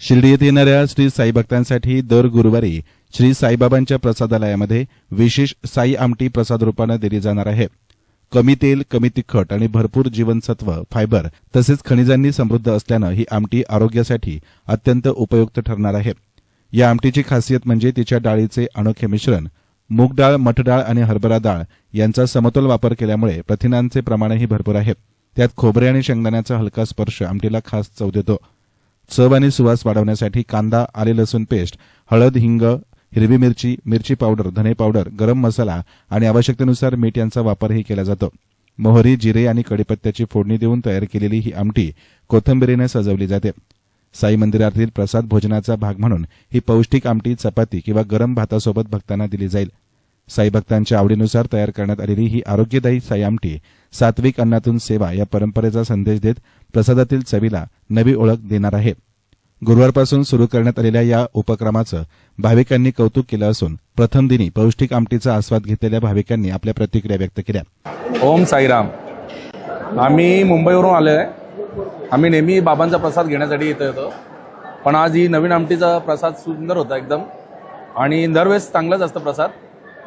शिर्डी येथे येणाऱ्या श्री साई भक्तांसाठी दर गुरुवारी श्री साईबाबांच्या प्रसादालयामध्ये विशेष साई आमटी प्रसाद रूपानं दिली जाणार आहे. कमी तेल कमी तिखट आणि भरपूर जीवनसत्व फायबर तसेच खनिजांनी समृद्ध असल्यानं ही आमटी आरोग्यासाठी अत्यंत उपयुक्त ठरणार आहे. या आमटीची खासियत म्हणजे तिच्या डाळीचे अनोखे मिश्रण मूग डाळ मठडाळ आणि हरभरा डाळ यांचा समतोल वापर केल्यामुळे प्रथिनांचे प्रमाणही भरपूर आहे. त्यात खोबरे आणि शेंगदाण्याचा हलका स्पर्श आमटीला खास चव देतो. चव आणि सुवास वाढवण्यासाठी कांदा आले लसूण पेस्ट हळद हिंग हिरवी मिरची मिरची पावडर धने पावडर गरम मसाला आणि आवश्यकतेनुसार मीठ यांचा वापरही केला जातो. मोहरी जिरे आणि कडीपत्त्याची फोडणी देऊन तयार केलेली ही आमटी कोथंबिरीने सजवली जाते. साई मंदिरातील प्रसाद भोजनाचा भाग म्हणून ही पौष्टिक आमटी चपाती किंवा गरम भातासोबत भक्तांना दिली जाईल. साई भक्तांच्या आवडीनुसार तयार करण्यात आलेली ही आरोग्यदायी साई आमटी सात्विक अन्नातून सेवा या परंपरेचा संदेश देत प्रसादातील चवीला नवी ओळख देणार आहे. गुरुवारपासून सुरू करण्यात आलेल्या या उपक्रमाचं भाविकांनी कौतुक केलं असून प्रथम दिनी पौष्टिक आमटीचा आस्वाद घेतलेल्या भाविकांनी आपल्या प्रतिक्रिया व्यक्त केल्या. ओम साईराम. आम्ही मुंबईवरून आलो आहे आम्ही नेहमी बाबांचा प्रसाद घेण्यासाठी इथं येतो. पण आज ही नवीन आमटीचा प्रसाद सुंदर होता एकदम. आणि दरवेळेस चांगलाच असतं प्रसाद.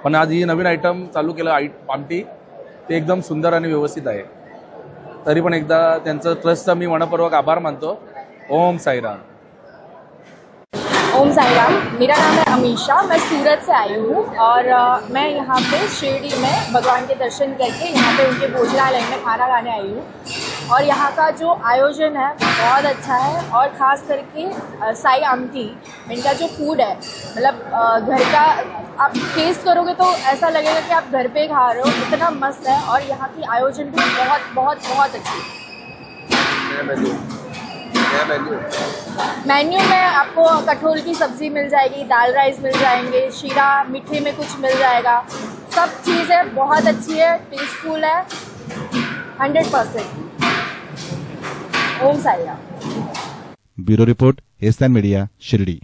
पण आज ही नवीन आयटम चालू केलं आय आमटी ते एकदम सुंदर आणि व्यवस्थित आहे. तरी पण एकदा त्यांचं ट्रस्टचा मी मनपूर्वक आभार मानतो. ओम साईराम. ओम साईराम. मेरा नाम है अमीशा मैं सूरत से आई हूँ और मैं यहाँ पे शिरडी में भगवान के दर्शन करके यहाँ पे उनके भोजनालय में खाना खाने आई हूँ। और यहाँ का जो आयोजन है बहुत अच्छा है और ख़ास करके साई आमटी इनका जो फ़ूड है मतलब घर का आप टेस्ट करोगे तो ऐसा लगेगा कि आप घर पे खा रहे हो इतना मस्त है और यहाँ की आयोजन भी बहुत बहुत बहुत अच्छी है। मेन्यू में आपको कटहल की सब्ज़ी मिल जाएगी दाल राइस मिल जाएँगे शीरा मीठे में कुछ मिल जाएगा। सब चीज़ें बहुत अच्छी है टेस्टफुल है hundred percent Om Sai bureau report एस्तान media Shirdi